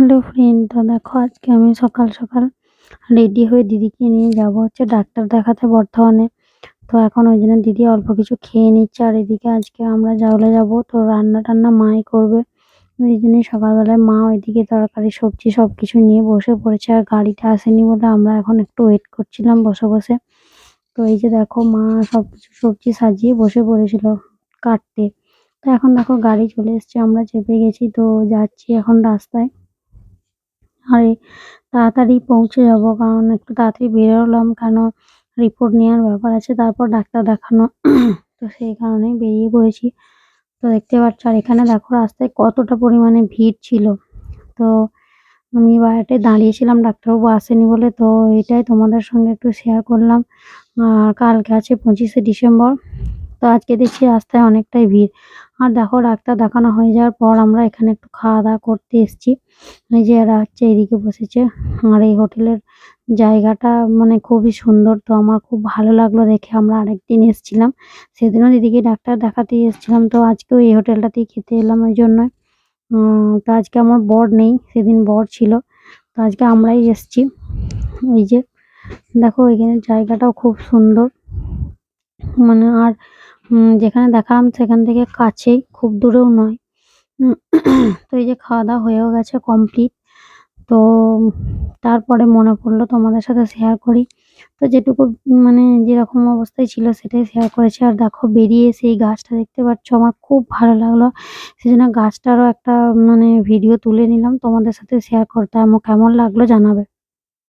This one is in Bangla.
হ্যালো ফ্রেন্ড তো দেখো আজকে আমি সকাল সকাল রেডি হয়ে দিদিকে নিয়ে যাব। হচ্ছে ডাক্তার দেখাতে বর্ধমানে। তো এখন ওই জন্য দিদি অল্প কিছু খেয়ে নিচ্ছে। আর এদিকে আজকে আমরা জাউলা যাব। তো রান্না টান্না মাই করবে। ওই জন্যই সকালবেলায় মা ওইদিকে তরকারি, সবজি সব কিছু নিয়ে বসে পড়েছে। আর গাড়িটা আসেনি বলে আমরা এখন একটু ওয়েট করছিলাম বসে বসে। তো এই যে দেখো মা সব কিছু সবজি সাজিয়ে বসে পড়েছিল কাটতে। তো এখন দেখো গাড়ি চলে এসছে। আমরা চেপে গেছি। তো যাচ্ছি এখন রাস্তায়। আর তাড়াতাড়ি পৌঁছে যাব। কারণ একটু তাড়াতাড়ি বেরোলাম কেন? রিপোর্ট নেওয়ার ব্যাপার আছে, তারপর ডাক্তার দেখানো। তো সেই কারণেই বেরিয়ে পড়েছি। তো দেখতে পাচ্ছ, আর এখানে দেখো রাস্তায় কতটা পরিমাণে ভিড় ছিল। তো আমি বাইরে দাঁড়িয়েছিলাম, ডাক্তারবাবু আসেনি বলে। তো এটাই তোমাদের সঙ্গে একটু শেয়ার করলাম। আর কালকে আছে পঁচিশে ডিসেম্বর। তো আজকে দেখছি রাস্তায় অনেকটাই ভিড়। আর দেখো ডাক্তার দেখানো হয়ে যাওয়ার পর আমরা এখানে একটু খাওয়া দাওয়া করতে এসেছি। এই যে এরা হচ্ছে এদিকে বসেছে। আর এই হোটেলের জায়গাটা মানে খুবই সুন্দর, তো আমার খুব ভালো লাগল দেখে আমরা আরেকদিন এসেছিলাম। সেদিনও দিদিকে ডাক্তার দেখাতে এসেছিলাম, তো আজকেও এই হোটেলটাতেই খেতে এলাম ওই জন্য তো আজকে আমার বর নেই, সেদিন বর ছিল। তো আজকে আমরাই এসেছি। এই যে দেখো এখানে জায়গাটাও খুব সুন্দর। মানে আর যেখানে দেখালাম সেখান থেকে কাছেই, খুব দূরেও নয়। তো এই যে খাওয়া দাওয়া হয়েও গেছে কমপ্লিট তো তারপরে মনে পড়ল তোমাদের সাথে শেয়ার করি। তো যেটুকু মানে যেরকম অবস্থায় ছিল সেটাই শেয়ার করেছি। আর দেখো বেরিয়ে সেই গাছটা দেখতে পাচ্ছ, আমার খুব ভালো লাগল। সেজন্য গাছটারও একটা মানে ভিডিও তুলে নিলাম। তোমাদের সাথে শেয়ার করতে আমার কেমন লাগল জানাবে।